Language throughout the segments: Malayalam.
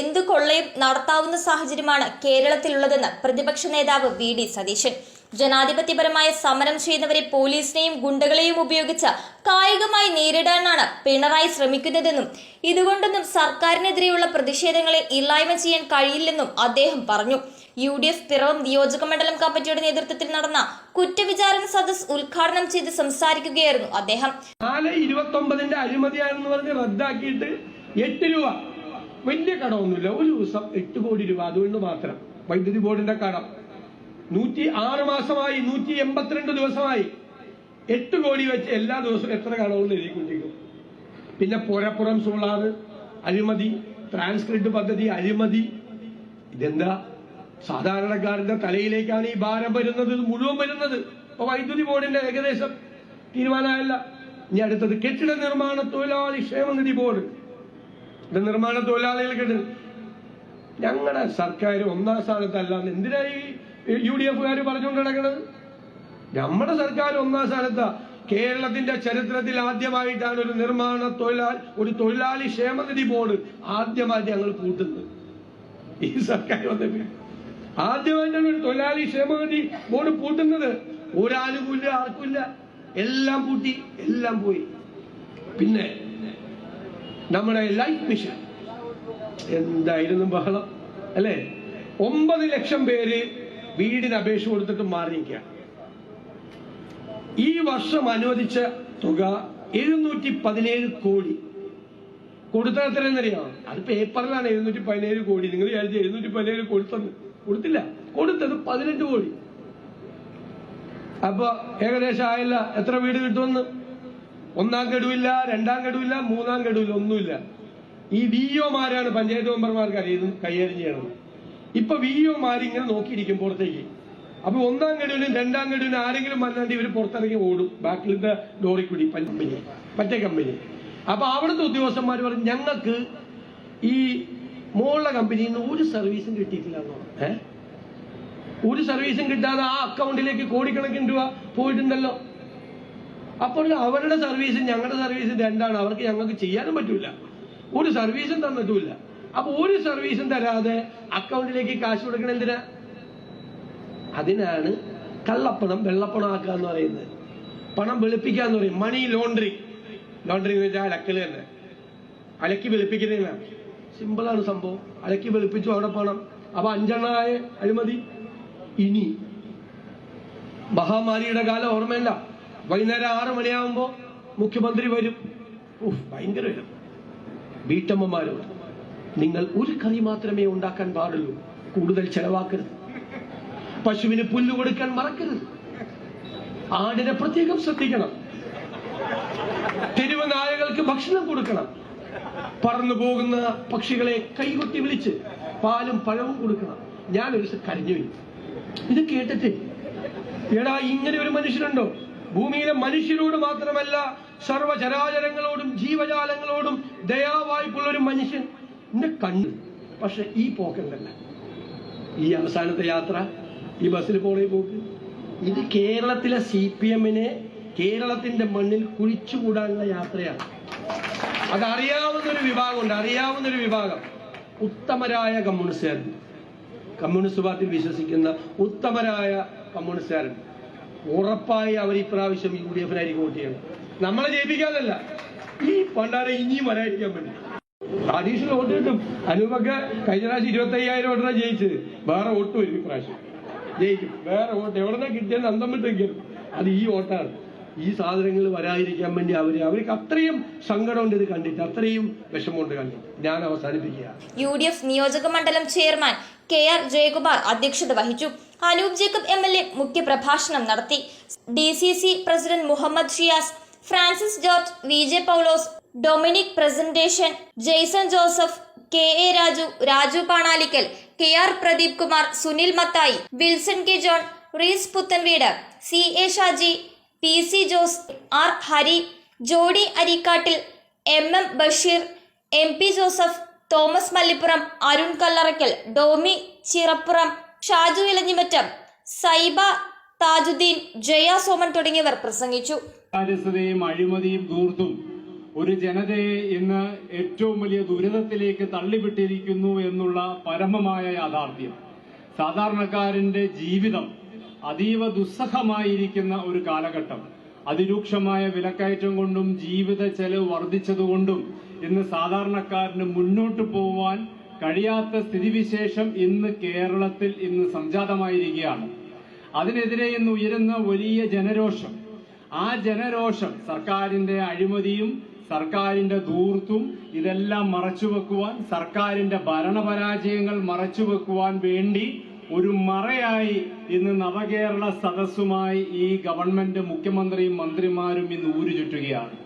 എന്തു കൊള്ളയും നടത്താവുന്ന സാഹചര്യമാണ് കേരളത്തിലുള്ളതെന്ന് പ്രതിപക്ഷ നേതാവ് വി ഡി സതീശൻ. ജനാധിപത്യപരമായ സമരം ചെയ്യുന്നവരെ പോലീസിനെയും ഗുണ്ടകളെയും ഉപയോഗിച്ച് കായികമായി നേരിടാനാണ് പിണറായി ശ്രമിക്കുന്നതെന്നും ഇതുകൊണ്ടൊന്നും സർക്കാരിനെതിരെയുള്ള പ്രതിഷേധങ്ങളെ ഇല്ലായ്മ ചെയ്യാൻ കഴിയില്ലെന്നും അദ്ദേഹം പറഞ്ഞു. യു ഡി എഫ് പിറവം നിയോജക മണ്ഡലം കമ്മിറ്റിയുടെ നേതൃത്വത്തിൽ നടന്ന കുറ്റവിചാരണ സദസ് ഉദ്ഘാടനം ചെയ്ത് സംസാരിക്കുകയായിരുന്നു അദ്ദേഹം. നാല് ഇരുപത്തൊമ്പതിന്റെ അഴിമതിയാണെന്ന് പറഞ്ഞ് റദ്ദാക്കിയിട്ട് എട്ട് രൂപ വലിയ കടമൊന്നുമില്ല. ഒരു ദിവസം എട്ട് കോടി രൂപ. അതുകൊണ്ട് മാത്രം. വൈദ്യുതി ബോർഡിന്റെ കടം. നൂറ്റി ആറ് മാസമായി നൂറ്റി എൺപത്തിരണ്ട് ദിവസമായി. എട്ട് കോടി വെച്ച് എല്ലാ ദിവസവും എത്ര കടവും എഴുതിക്കൊണ്ടിരിക്കും. പിന്നെ പുരപ്പുറം സോളാർ അഴിമതി ട്രാൻസ്ക്രിഡ് പദ്ധതി അഴിമതി. ഇതെന്താ? സാധാരണക്കാരന്റെ തലയിലേക്കാണ് ഈ ഭാരം വരുന്നത് മുഴുവൻ വരുന്നത്. അപ്പൊ വൈദ്യുതി ബോർഡിന്റെ ഏകദേശം തീരുമാനമല്ല ഇനി അടുത്തത് കെട്ടിട നിർമ്മാണ തൊഴിലാളി ക്ഷേമനിധി ബോർഡ്. ഇത് നിർമ്മാണ തൊഴിലാളികൾ കെട്ടിട ഞങ്ങളുടെ സർക്കാർ ഒന്നാം സ്ഥാനത്തല്ല എന്തിനായി യു ഡി എഫുകാർ പറഞ്ഞുകൊണ്ട് നടക്കുന്നത് നമ്മുടെ സർക്കാർ ഒന്നാം സ്ഥാനത്താ. കേരളത്തിന്റെ ചരിത്രത്തിൽ ആദ്യമായിട്ടാണ് ഒരു നിർമ്മാണ തൊഴിലാളി ഒരു തൊഴിലാളി ക്ഷേമനിധി ബോർഡ് ആദ്യമായിട്ട് ഞങ്ങൾ കൂട്ടുന്നത് ഈ സർക്കാർ വന്നപ്പോ. ആദ്യമായിട്ടാണ് ഒരു തൊഴിലാളി ക്ഷേമനിധി ബോർഡ് കൂട്ടുന്നത് ഒരാളുമില്ല ആർക്കുമില്ല എല്ലാം പൂട്ടി എല്ലാം പോയി. പിന്നെ നമ്മുടെ ലൈഫ് മിഷൻ. എന്തായിരുന്നു ബഹളം? അല്ലേ? ഒമ്പത് ലക്ഷം പേര് വീടിന് അപേക്ഷ കൊടുത്തിട്ട് മാറി നിൽക്കുകയാണ് ഈ വർഷം അനുവദിച്ച തുക എഴുന്നൂറ്റി പതിനേഴ് കോടി. കൊടുത്ത എത്രയെന്നറിയാം അത് പേപ്പറിലാണ് എഴുന്നൂറ്റി പതിനേഴ് കോടി. നിങ്ങൾ വിചാരിച്ചു എഴുന്നൂറ്റി പതിനേഴ് കൊടുത്തത് കൊടുത്തില്ല. കൊടുത്തത് പതിനെട്ട് കോടി. അപ്പൊ ഏകദേശം ആയല്ല? എത്ര വീട് കിട്ടുമെന്ന്? ഒന്നാം ഗഡുവില്ല രണ്ടാം ഗഡുവില്ല മൂന്നാം ഗഡുവില്ല ഒന്നുമില്ല. ഈ വി ഒമാരാണ് പഞ്ചായത്ത് മെമ്പർമാർക്ക് അറിയുന്നത് കൈകാര്യം ചെയ്യണം ഇപ്പൊ വി ഒമാർ ഇങ്ങനെ നോക്കിയിരിക്കും പുറത്തേക്ക് അപ്പൊ ഒന്നാം ഗഡുവിനും രണ്ടാം ഗഡുവിനും ആരെങ്കിലും വന്നാണ്ട് ഇവർ പുറത്തിറങ്ങി ഓടും. ബാക്കിലത്തെ ഡോറിൽ കമ്പനി മറ്റേ കമ്പനി. അപ്പൊ അവിടുത്തെ ഉദ്യോഗസ്ഥന്മാർ പറഞ്ഞു ഞങ്ങൾക്ക് ഈ മുകളിലെ കമ്പനിയിൽ നിന്ന് ഒരു സർവീസും കിട്ടിയിട്ടില്ല എന്ന് പറഞ്ഞു. ഒരു സർവീസും കിട്ടാതെ ആ അക്കൗണ്ടിലേക്ക് കോടിക്കണക്കിന് രൂപ പോയിട്ടുണ്ടല്ലോ. അപ്പോൾ അവരുടെ സർവീസും ഞങ്ങളുടെ സർവീസും രണ്ടാണ് അവർക്ക് ഞങ്ങൾക്ക് ചെയ്യാനും പറ്റൂല. ഒരു സർവീസും തന്നിട്ടില്ല അപ്പൊ ഒരു സർവീസും തരാതെ അക്കൗണ്ടിലേക്ക് കാശ് കൊടുക്കണം എന്തിനാ? അതിനാണ് കള്ളപ്പണം വെള്ളപ്പണം ആക്കുക എന്ന് പറയുന്നത്. പണം വെളുപ്പിക്കുക എന്ന് പറയും. മണി ലോണ്ടറി ലോണ്ടറി എന്ന് വെച്ചാൽ അലക്കൽ തന്നെ. അലക്കി വെളുപ്പിക്കുന്നതിനാണ് സിമ്പിളാണ് സംഭവം. അലക്കി വെളുപ്പിച്ചു അവിടെ പണം. അപ്പൊ അഞ്ചെണ്ണായ അഴിമതി. ഇനി മഹാമാരിയുടെ കാലം ഓർമ്മയില്ല വൈകുന്നേരം ആറ് മണിയാവുമ്പോ മുഖ്യമന്ത്രി വരും. ഉഫ്, ഭയങ്കര വരും വീട്ടമ്മമാരും നിങ്ങൾ ഒരു കറി മാത്രമേ ഉണ്ടാക്കാൻ പാടുള്ളൂ. കൂടുതൽ ചെലവാക്കരുത്. പശുവിന് പുല്ല് കൊടുക്കാൻ മറക്കരുത്. ആടിനെ പ്രത്യേകം ശ്രദ്ധിക്കണം. തെരുവ് നായകൾക്ക് ഭക്ഷണം കൊടുക്കണം. പറന്നു പോകുന്ന പക്ഷികളെ കൈകൊട്ടി വിളിച്ച് പാലും പഴവും കൊടുക്കണം. ഞാൻ ഒരു കരഞ്ഞു. ഇത് കേട്ടിട്ട് എടാ ഇങ്ങനെ ഒരു മനുഷ്യനുണ്ടോ? ഭൂമിയിലെ മനുഷ്യരോട് മാത്രമല്ല സർവചരാചരങ്ങളോടും ജീവജാലങ്ങളോടും ദയാവായ്പുള്ള ഒരു മനുഷ്യൻ എന്നെ കണ്ടു. പക്ഷെ ഈ പോക്കല്ല ഈ അവസാനത്തെ യാത്ര ഈ ബസ്സിൽ പോണേ പോക്ക്. ഇത് കേരളത്തിലെ സി പി എമ്മിനെ കേരളത്തിന്റെ മണ്ണിൽ കുഴിച്ചുകൂടാനുള്ള യാത്രയാണ്. അതറിയാവുന്ന ഒരു വിഭാഗമുണ്ട്. അറിയാവുന്ന ഒരു വിഭാഗം. ഉത്തമരായ കമ്മ്യൂണിസ്റ്റുകാരുണ്ട്. കമ്മ്യൂണിസ്റ്റ് പാർട്ടിയിൽ വിശ്വസിക്കുന്ന ഉത്തമരായ കമ്മ്യൂണിസ്റ്റുകാരുണ്ട്. ഉറപ്പായി അവർ ഇപ്രാവശ്യം യു ഡി എഫിനായിരിക്കും വോട്ട് ചെയ്യണം നമ്മളെ ജയിപ്പിക്കാനല്ല. ഈ പണ്ടാരെ ഇനിയും വരാതിരിക്കാൻ വേണ്ടി അഡീഷണൽ വോട്ട് കിട്ടും. അനൂപൊക്കെ കഴിഞ്ഞ പ്രാവശ്യം ഇരുപത്തി അയ്യായിരം ജയിച്ചത്. വേറെ വോട്ട് വരും ഇപ്രാവശ്യം ജയിക്കും. വേറെ വോട്ട് എവിടെ കിട്ടിയെന്ന് അന്തം വിട്ടെങ്കിലും അത് ഈ വോട്ടാണ്. ഈ സാധനങ്ങൾ വരാതിരിക്കാൻ വേണ്ടി അവർ അവർക്ക് അത്രയും സങ്കടമുണ്ട് ഇത് കണ്ടിട്ട്. അത്രയും വിഷമമുണ്ട് കണ്ടിട്ട്. ഞാൻ അവസാനിപ്പിക്കുക. യു ഡി എഫ് നിയോജക മണ്ഡലം ചെയർമാൻ കെ ആർ ജയകുമാർ അധ്യക്ഷത വഹിച്ചു. Anoop Jacob M L A മുഖ്യപ്രഭാഷണം നടത്തി. D C C president Mohammed Shiyas Francis George V J Paulose Dominic Presentation Jaison Joseph K A Raju Raju Panalikkal K R Pradeep Kumar Sunil Mathai Wilson K John Rees Puthenveedu C A Shaji P C Jose R Hari Jodi Arikkattil M M Basheer M P Joseph Thomas Mallippuram Arun Kallarackal Domi Chirappuram Shaju Elanjimattom Saiba Thajudheen Jaya Soman തുടങ്ങിയവർ പ്രസംഗിച്ചു. കാര്യസ്ഥതയും അഴിമതിയും ദൂർത്തും ഒരു ജനതയെ ഇന്ന് ഏറ്റവും വലിയ ദുരിതത്തിലേക്ക് തള്ളിവിട്ടിരിക്കുന്നു എന്നുള്ള പരമമായ യാഥാർത്ഥ്യം. സാധാരണക്കാരന്റെ ജീവിതം അതീവ ദുസ്സഹമായിരിക്കുന്ന ഒരു കാലഘട്ടം. അതിരൂക്ഷമായ വിലക്കയറ്റം കൊണ്ടും ജീവിത ചെലവ് വർദ്ധിച്ചതുകൊണ്ടും ഇന്ന് സാധാരണക്കാരന് മുന്നോട്ട് പോവാൻ കഴിയാത്ത സ്ഥിതിവിശേഷം ഇന്ന് കേരളത്തിൽ ഇന്ന് സംജാതമായിരിക്കുകയാണ്. അതിനെതിരെ ഇന്ന് ഉയരുന്ന വലിയ ജനരോഷം. ആ ജനരോഷം സർക്കാരിന്റെ അഴിമതിയും സർക്കാരിന്റെ ധൂർത്തും ഇതെല്ലാം മറച്ചുവെക്കുവാൻ സർക്കാരിന്റെ ഭരണപരാജയങ്ങൾ മറച്ചുവെക്കുവാൻ വേണ്ടി ഒരു മറയായി ഇന്ന് നവകേരള സദസ്സുമായി ഈ ഗവൺമെന്റ് മുഖ്യമന്ത്രിയും മന്ത്രിമാരും ഇന്ന് ഊരുചുറ്റുകയാണ്.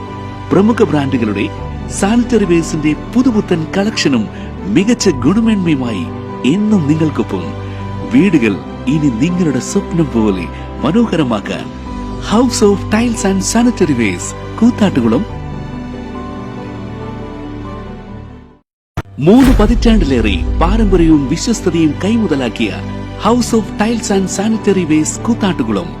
പ്രമുഖ ബ്രാൻഡുകളുടെ സാനിറ്ററി വേസിന്റെ പുതുപുത്തൻ കളക്ഷനും മികച്ച ഗുണമേന്മയുമായി എന്നും നിങ്ങൾക്കൊപ്പം. വീടുകൾ ഇനി നിങ്ങളുടെ സ്വപ്നം പോലെ മനോഹരമാക്കാൻ house of tiles and sanitary wares Koothattukulam. മൂന്ന് പതിറ്റാണ്ടിലേറെ പാരമ്പര്യവും വിശ്വസ്തതയും കൈമുതലാക്കിയ house of tiles and sanitary wares Koothattukulam.